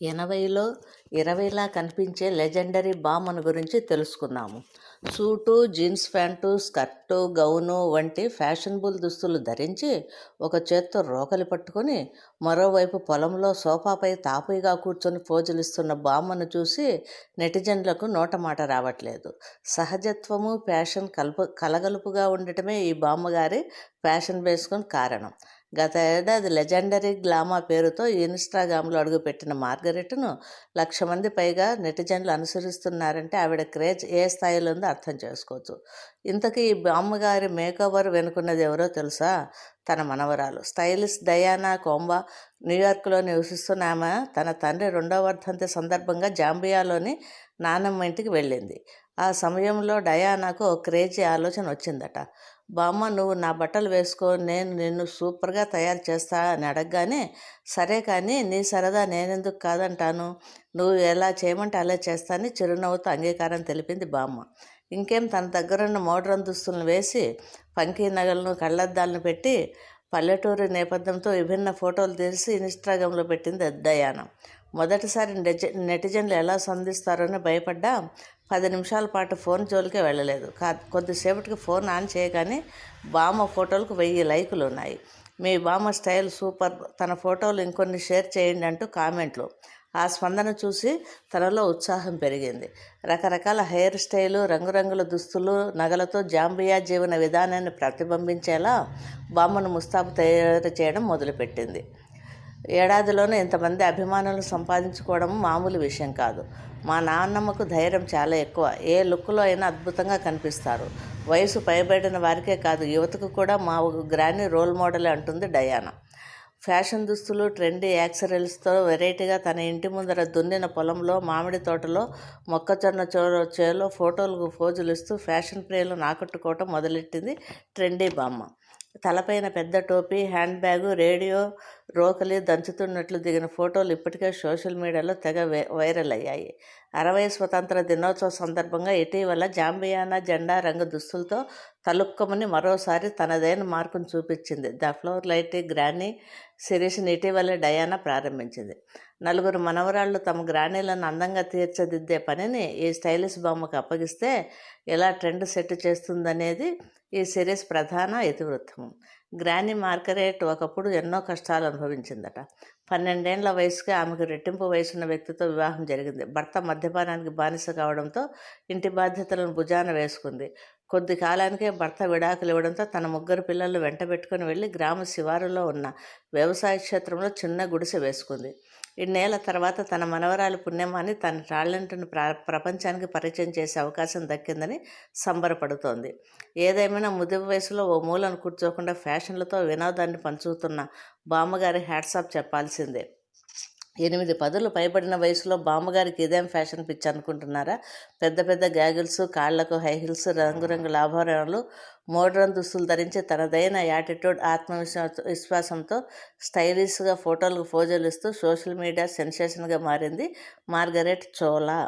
ఎనభైలో ఇరవైలా కనిపించే లెజెండరీ బామ్మను గురించి తెలుసుకున్నాము suit jeans pant skirt gown వంటి ఫ్యాషనబుల్ దుస్తులు ధరించి ఒక చేత్తో రోకలి పట్టుకొని మరోవైపు పొలంలో సోఫాపై తాపీగా కూర్చొని పోజులిస్తున్న బామ్మను చూసి నెటిజన్లకు నోటమాట రావట్లేదు. సహజత్వము ఫ్యాషన్ కలుపు కలగలుపుగా ఉండటమే ఈ బామ్మగారి ఫ్యాషన్ వేసుకుని కారణం. గత ఏడాది లెజెండరీ గ్లామా పేరుతో ఇన్స్టాగ్రామ్లో అడుగుపెట్టిన మార్గరెట్ను లక్ష మంది పైగా నెటిజన్లు అనుసరిస్తున్నారంటే ఆవిడ క్రేజ్ ఏ స్థాయిలో ఉందో అర్థం చేసుకోవచ్చు. ఇంతకీ ఈ బామ్మగారి మేకవర్ వెనుకున్నది ఎవరో తెలుసా? తన మనవరాలు. స్టైలిష్ డయానా కోంబా న్యూయార్క్లో నివసిస్తున్న ఆమె తన తండ్రి రెండవ వర్ధంతి సందర్భంగా జాంబియాలోని నానమ్మ ఇంటికి వెళ్ళింది. ఆ సమయంలో డయానాకు ఓ క్రేజీ ఆలోచన వచ్చిందట. బామ్మ నువ్వు నా బట్టలు వేసుకో నేను నిన్ను సూపర్గా తయారు చేస్తా అని అడగగానే సరే కానీ నీ సరదా నేనెందుకు కాదంటాను? నువ్వు ఎలా చేయమంటే అలా చేస్తానని చిరునవ్వుతో అంగీకారం తెలిపింది బామ్మ. ఇంకేం తన దగ్గరున్న మోడ్రన్ దుస్తులను వేసి పంకీ నగలను కళ్ళద్దాలను పెట్టి పల్లెటూరి నేపథ్యంతో విభిన్న ఫోటోలు తీసి ఇన్స్టాగ్రామ్లో పెట్టింది దయాన. మొదటిసారి నెటిజన్లు ఎలా సంధిస్తారని భయపడ్డా పది నిమిషాల పాటు ఫోన్ జోలికే వెళ్ళలేదు. కా కొద్దిసేపటికి ఫోన్ ఆన్ చేయగానే బామ్మ ఫోటోలకు వెయ్యి లైకులు ఉన్నాయి. మీ బామ్మ స్టైల్ సూపర్ తన ఫోటోలు ఇంకొన్ని షేర్ చేయండి అంటూ కామెంట్లు. ఆ స్పందన చూసి తనలో ఉత్సాహం పెరిగింది. రకరకాల హెయిర్ స్టైలు రంగురంగుల దుస్తులు నగలతో జాంబియా జీవన విధానాన్ని ప్రతిబింబించేలా బామ్మను ముస్తాబు తయారు చేయడం మొదలుపెట్టింది. ఏడాదిలోనే ఇంతమంది అభిమానులు సంపాదించుకోవడం మామూలు విషయం కాదు. మా నాన్నమ్మకు ధైర్యం చాలా ఎక్కువ. ఏ లుక్లో అయినా అద్భుతంగా కనిపిస్తారు. వయసు పైబడిన వారికే కాదు యువతకు కూడా మా గ్రాని రోల్ మోడల్ అంటుంది డయానా. ఫ్యాషన్ దుస్తులు ట్రెండీ యాక్సరీస్తో వెరైటీగా తన ఇంటి ముందర దున్నిన పొలంలో మామిడి తోటలో మొక్కజొన్న చో చేలో ఫోటోలకు ఫోజులు ఇస్తూ ఫ్యాషన్ ప్రియులను ఆకట్టుకోవటం మొదలెట్టింది ట్రెండీ బామ్మ. తలపైన పెద్ద టోపీ హ్యాండ్ బ్యాగు రేడియో రోకలి దంచుతున్నట్లు దిగిన ఫోటోలు ఇప్పటికే సోషల్ మీడియాలో తెగ వైరల్ అయ్యాయి. అరవై స్వతంత్ర దినోత్సవ సందర్భంగా ఇటీవల జాంబియానా జెండా రంగు దుస్తులతో తలుక్కుమని మరోసారి తనదైన మార్కును చూపించింది. ద ఫ్లోర్ లైట్ గ్రానీ సిరీస్ని ఇటీవలే డయానా ప్రారంభించింది. నలుగురు మనవరాళ్ళు తమ గ్రానీలను అందంగా తీర్చిదిద్దే పనిని ఈ స్టైలిష్ బొమ్మకు అప్పగిస్తే ఎలా ట్రెండ్ సెట్ చేస్తుందనేది ఈ సిరీస్ ప్రధాన ఇతివృత్తము గ్రానీ మార్గరేట్ ఒకప్పుడు ఎన్నో కష్టాలు అనుభవించిందట. పన్నెండేళ్ళ వయసుకి ఆమెకు రెట్టింపు వయసున్న వ్యక్తితో వివాహం జరిగింది. భర్త మద్యపానానికి బానిస కావడంతో ఇంటి బాధ్యతలను భుజాన వేసుకుంది. కొద్ది కాలానికే భర్త విడాకులు ఇవ్వడంతో తన ముగ్గురు పిల్లలు వెంట పెట్టుకుని వెళ్ళి గ్రామ శివారులో ఉన్న వ్యవసాయ క్షేత్రంలో చిన్న గుడిసె వేసుకుంది. ఇన్నేళ్ళ తర్వాత తన మనవరాలు పుణ్యమాని తన టాలెంట్ను ప్ర ప్రపంచానికి పరిచయం చేసే అవకాశం దక్కిందని సంబరపడుతోంది. ఏదేమైనా ముదివి వయసులో ఓ మూలను కూర్చోకుండా ఫ్యాషన్లతో వినోదాన్ని పంచుతున్న బామ్మగారి హ్యాట్సాప్ చెప్పాల్సిందే. ఎనిమిది పదులు పైబడిన వయసులో బామ్మగారికి ఇదేం ఫ్యాషన్ పిచ్ అనుకుంటున్నారా? పెద్ద పెద్ద గ్యాగిల్స్ కాళ్ళకు హై హిల్స్ రంగురంగుల ఆభరణాలు మోడ్రన్ దుస్తులు ధరించి తనదైన యాటిట్యూడ్ ఆత్మవిశ్వాస విశ్వాసంతో స్టైలిష్గా ఫోటోలకు ఫోజోలు ఇస్తూ సోషల్ మీడియా సెన్సేషన్గా మారింది మార్గరెట్ చోలా